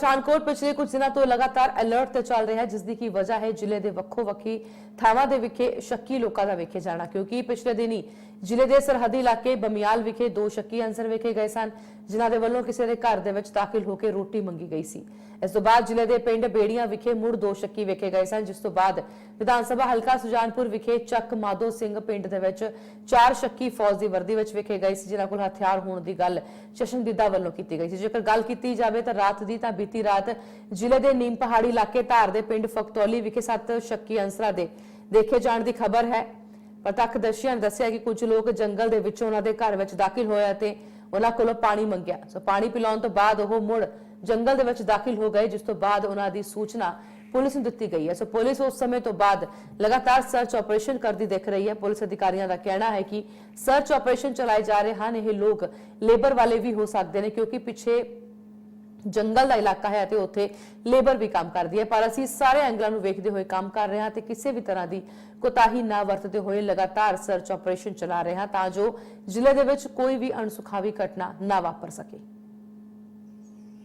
ਪਠਾਨਕੋਟ ਪਿਛਲੇ ਕੁਝ ਦਿਨਾਂ ਤੋਂ ਲਗਾਤਾਰ ਅਲਰਟ ਤੇ ਚੱਲ ਰਿਹਾ ਹੈ ਜਿਸ ਦੀ ਕੀ ਵਜ੍ਹਾ ਹੈ ਜ਼ਿਲ੍ਹੇ ਦੇ ਵੱਖੋ ਵੱਖੀ ਥਾਵਾਂ ਦੇ ਵਿਖੇ ਸ਼ੱਕੀ ਲੋਕਾਂ ਦਾ ਵੇਖੇ ਜਾਣਾ, ਕਿਉਂਕਿ ਪਿਛਲੇ ਦਿਨੀ ਜ਼ਿਲ੍ਹੇ ਦੇ ਸਰਹੱਦੀ ਇਲਾਕੇ ਬਮਿਆਲ ਵਿਖੇ ਦੋ ਸ਼ੱਕੀ ਅਨਸਰ ਵੇਖੇ ਗਏ ਸਨ, ਜਿਨ੍ਹਾਂ ਦੇ ਵੱਲੋਂ ਕਿਸੇ ਦੇ ਘਰ ਦੇ ਵਿੱਚ ਦਾਖਲ ਹੋ ਕੇ ਰੋਟੀ ਮੰਗੀ ਗਈ ਸੀ। ਇਸ ਤੋਂ ਬਾਅਦ ਜ਼ਿਲ੍ਹੇ ਦੇ ਪਿੰਡ ਬੇੜੀਆਂ ਵਿਖੇ ਮੁੜ ਦੋ ਸ਼ੱਕੀ ਵੇਖੇ ਗਏ ਸਨ, ਜਿਸ ਤੋਂ ਬਾਅਦ ਵਿਧਾਨ ਸਭਾ ਹਲਕਾ ਸੁਜਾਨਪੁਰ ਵਿਖੇ ਚੱਕ ਮਾਧੋ ਸਿੰਘ ਪਿੰਡ ਦੇ ਵਿੱਚ ਚਾਰ ਸ਼ੱਕੀ ਫੌਜ ਦੀ ਵਰਦੀ ਵਿੱਚ ਵੇਖੇ ਗਏ ਸੀ, ਜਿਨ੍ਹਾਂ ਕੋਲ ਹਥਿਆਰ ਹੋਣ ਦੀ ਗੱਲ ਚਸ਼ਮਦੀਦਾ ਵੱਲੋਂ ਕੀਤੀ ਗਈ ਸੀ। ਜੇਕਰ ਗੱਲ ਕੀਤੀ ਜਾਵੇ ਤਾਂ ਰਾਤ ਦੀ ਤਾਂ ਬੀਤੀ ਰਾਤ ਜ਼ਿਲ੍ਹੇ ਦੇ ਨੀਮ ਪਹਾੜੀ ਇਲਾਕੇ ਧਾਰ ਦੇ ਪਿੰਡ ਫਕਤੌਲੀ ਵਿਖੇ ਸੱਤ ਸ਼ੱਕੀ ਅਨਸਰਾਂ ਦੇ ਦੇਖੇ ਜਾਣ ਦੀ ਖਬਰ ਹੈ। ਪ੍ਰਤੱਖਦਰਸ਼ੀਆਂ ਨੇ ਦੱਸਿਆ ਕਿ ਕੁਝ ਲੋਕ ਜੰਗਲ ਦੇ ਵਿੱਚੋਂ ਉਹਨਾਂ ਦੇ ਘਰ ਵਿੱਚ ਦਾਖਲ ਹੋਏ ਅਤੇ ਉਹਨਾਂ ਕੋਲੋਂ ਪਾਣੀ ਮੰਗਿਆ। ਸੋ ਪਾਣੀ ਪਿਲਾਉਣ ਤੋਂ ਬਾਅਦ ਉਹ ਮੁੜ ਜੰਗਲ ਦੇ ਵਿੱਚ ਦਾਖਲ ਹੋ ਗਏ, ਜਿਸ ਤੋਂ ਬਾਅਦ ਉਹਨਾਂ ਦੀ ਸੂਚਨਾ ਪੁਲਿਸ ਨੂੰ ਦਿੱਤੀ ਗਈ ਹੈ। ਸੋ ਪੁਲਿਸ ਉਸ ਸਮੇਂ ਤੋਂ ਬਾਅਦ ਲਗਾਤਾਰ ਸਰਚ ਆਪਰੇਸ਼ਨ ਕਰਦੀ ਦਿਖ ਰਹੀ ਹੈ। ਪੁਲਿਸ ਅਧਿਕਾਰੀਆਂ ਦਾ ਕਹਿਣਾ ਹੈ ਕਿ ਸਰਚ ਆਪਰੇਸ਼ਨ ਚਲਾਏ ਜਾ ਰਹੇ ਹਨ। ਇਹ ਲੋਕ ਲੇਬਰ ਵਾਲੇ ਵੀ ਹੋ ਸਕਦੇ ਨੇ, ਕਿਉਂਕਿ ਪਿੱਛੇ ਜੰਗਲ ਦਾ ਇਲਾਕਾ ਹੈ ਤੇ ਉੱਥੇ ਲੇਬਰ ਵੀ ਕੰਮ ਕਰਦੀ ਹੈ। ਪਰ ਅਸੀਂ ਸਾਰੇ ਐਂਗਲਾਂ ਨੂੰ ਵੇਖਦੇ ਹੋਏ ਕੰਮ ਕਰ ਰਹੇ ਹਾਂ ਤੇ ਕਿਸੇ ਵੀ ਤਰ੍ਹਾਂ ਦੀ ਕੋਤਾਹੀ ਨਾ ਵਰਤਦੇ ਹੋਏ ਲਗਾਤਾਰ ਸਰਚ ਆਪਰੇਸ਼ਨ ਚਲਾ ਰਹੇ ਹਾਂ ਤਾਂ ਜੋ ਜ਼ਿਲ੍ਹੇ ਦੇ ਵਿੱਚ ਕੋਈ ਵੀ ਅਣਸੁਖਾਵੀ ਘਟਨਾ ਨਾ ਵਾਪਰ ਸਕੇ।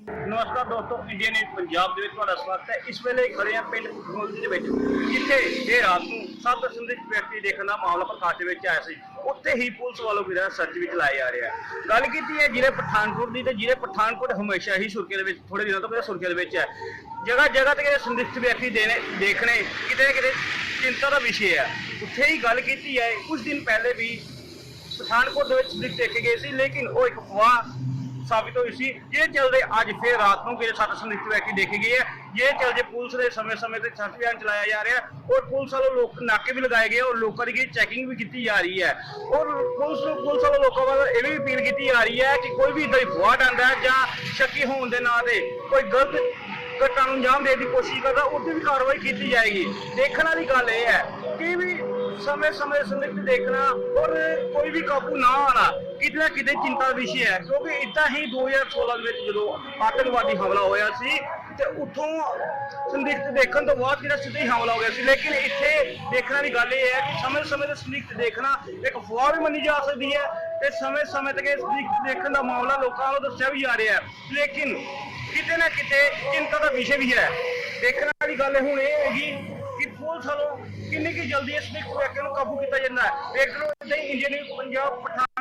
ਨਮਸਕਾਰ ਦੋਸਤੋ ਇੰਡੀਆ ਨਿਊਜ਼ ਪੰਜਾਬ ਦੇ ਵਿੱਚ ਤੁਹਾਡਾ ਸਵਾਗਤ ਹੈ। ਇਸ ਵੇਲੇ ਖੜੇ ਹਾਂ ਪਿੰਡ ਖੁਸ਼ਮੋਲੀ ਦੇ ਵਿੱਚ, ਜਿੱਥੇ ਇਹ ਰਾਤ ਨੂੰ ਸੱਤ ਸੰਦਿਗਧ ਵਿਅਕਤੀ ਦੇਖਣ ਦਾ ਮਾਮਲਾ ਪ੍ਰਕਾਸ਼ ਦੇ ਵਿੱਚ ਆਇਆ ਸੀ। ਉੱਥੇ ਹੀ ਪੁਲਿਸ ਵੱਲੋਂ ਵੀ ਜਿਹੜਾ ਸਰਚ ਵਿੱਚ ਲਾਇਆ ਜਾ ਰਿਹਾ ਗੱਲ ਕੀਤੀ ਹੈ ਜ਼ਿਲ੍ਹੇ ਪਠਾਨਕੋਟ ਦੀ, ਤੇ ਜ਼ਿਲ੍ਹੇ ਪਠਾਨਕੋਟ ਹਮੇਸ਼ਾ ਹੀ ਸੁਰਖੀ ਦੇ ਵਿੱਚ ਥੋੜੇ ਦਿਨਾਂ ਤੋਂ ਪਹਿਲਾਂ ਸੁਰਖੀ ਦੇ ਵਿੱਚ ਹੈ। ਜਗ੍ਹਾ ਜਗ੍ਹਾ ਤੇ ਜਿਹੜੇ ਸੰਦਿਗਧ ਵਿਅਕਤੀ ਦੇਣੇ ਦੇਖਣੇ ਕਿਤੇ ਨਾ ਕਿਤੇ ਚਿੰਤਾ ਦਾ ਵਿਸ਼ੇ ਹੈ। ਉੱਥੇ ਹੀ ਗੱਲ ਕੀਤੀ ਹੈ। ਕੁਝ ਦਿਨ ਪਹਿਲੇ ਵੀ ਪਠਾਨਕੋਟ ਦੇ ਵਿੱਚ ਦੇਖੇ ਗਏ ਸੀ, ਲੇਕਿਨ ਉਹ ਇੱਕ ਅਫਵਾਹ ਸਾਬਿਤ ਹੋਈ ਸੀ। ਜਿਹਦੇ ਚਲਦੇ ਅੱਜ ਫੇਰ ਰਾਤ ਨੂੰ ਕਿਹੜੇ ਸੱਤ ਸੰਦਿਗਧ ਵਿਅਕਤੀ ਦੇਖੇ ਗਏ ਹੈ ਜਿਹਦੇ ਚਲਦੇ ਪੁਲਿਸ ਦੇ ਸਮੇਂ-ਸਮੇਂ ਤੇ ਸਰਚ ਅਭਿਆਨ ਚਲਾਇਆ ਜਾ ਰਿਹਾ। ਹੈ ਔਰ ਪੁਲਿਸ ਵੱਲੋਂ ਲੋਕ ਨਾਕੇ ਵੀ ਲਗਾਏ ਗਏ ਔਰ ਲੋਕਾਂ ਦੀ ਚੈਕਿੰਗ ਵੀ ਕੀਤੀ ਜਾ ਰਹੀ ਹੈ। ਔਰ ਪੁਲਿਸ ਨੂੰ ਪੁਲਿਸ ਵੱਲੋਂ ਲੋਕਾਂ ਵੱਲੋਂ ਇਹ ਵੀ ਅਪੀਲ ਕੀਤੀ ਜਾ ਰਹੀ ਹੈ ਕਿ ਕੋਈ ਵੀ ਇਦਾਂ ਦੀ ਫੁਆਡ ਆਂਦਾ ਜਾਂ ਸ਼ੱਕੀ ਹੋਣ ਦੇ ਨਾਂ ਤੇ ਕੋਈ ਗਲਤ ਘਟਨਾ ਨੂੰ ਅੰਜਾਮ ਦੇਣ ਦੀ ਕੋਸ਼ਿਸ਼ ਕਰਦਾ, ਉੱਥੇ ਵੀ ਕਾਰਵਾਈ ਕੀਤੀ ਜਾਏਗੀ। ਦੇਖਣ ਵਾਲੀ ਗੱਲ ਇਹ ਹੈ ਕਿ ਸਮੇਂ ਸਮੇਂ ਸੰਦਿਗਧ ਦੇਖਣਾ ਔਰ ਕੋਈ ਵੀ ਕਾਬੂ ਨਾ ਆਣਾ ਕਿਤੇ ਨਾ ਕਿਤੇ ਚਿੰਤਾ ਦਾ ਵਿਸ਼ੇ ਹੈ। ਕਿਉਂਕਿ ਇਦਾਂ ਹੀ 2016 ਦੇ ਵਿੱਚ ਜਦੋਂ ਆਤੰਕਵਾਦੀ ਹਮਲਾ ਹੋਇਆ ਸੀ, ਤੇ ਉੱਥੋਂ ਸੰਦਿਗਧ ਦੇਖਣ ਤੋਂ ਬਾਅਦ ਜਿਹੜਾ ਸਿੱਧਾ ਹਮਲਾ ਹੋ ਗਿਆ ਸੀ। ਲੇਕਿਨ ਇੱਥੇ ਦੇਖਣ ਵਾਲੀ ਗੱਲ ਇਹ ਹੈ ਕਿ ਸਮੇਂ ਸਮੇਂ ਤੇ ਸੰਦਿਗਧ ਦੇਖਣਾ ਇੱਕ ਅਫਵਾਹ ਵੀ ਮੰਨੀ ਜਾ ਸਕਦੀ ਹੈ ਤੇ ਸਮੇਂ ਸਮੇਂ ਤੇ ਇਹ ਸੰਦਿਗਧ ਦੇਖਣ ਦਾ ਮਾਮਲਾ ਲੋਕਾਂ ਨੂੰ ਦੱਸਿਆ ਵੀ ਜਾ ਰਿਹਾ ਹੈ। ਲੇਕਿਨ ਕਿਤੇ ਨਾ ਕਿਤੇ ਚਿੰਤਾ ਦਾ ਵਿਸ਼ੇ ਵੀ ਹੈ। ਦੇਖਣ ਵਾਲੀ ਗੱਲ ਹੁਣ ਇਹ ਹੈਗੀ ਕਿੰਨੀ ਕੀ ਜਲਦੀ ਇਸ ਨਿਕ ਵਿਅਕਤੀ ਨੂੰ ਕਾਬੂ ਕੀਤਾ ਜਾਂਦਾ ਹੈ? ਦੇਖ ਲਓ ਇਦਾਂ ਹੀ ਇੰਡੀਅਨ ਨਿਊਜ਼ ਪੰਜਾਬ, ਪਠਾਨ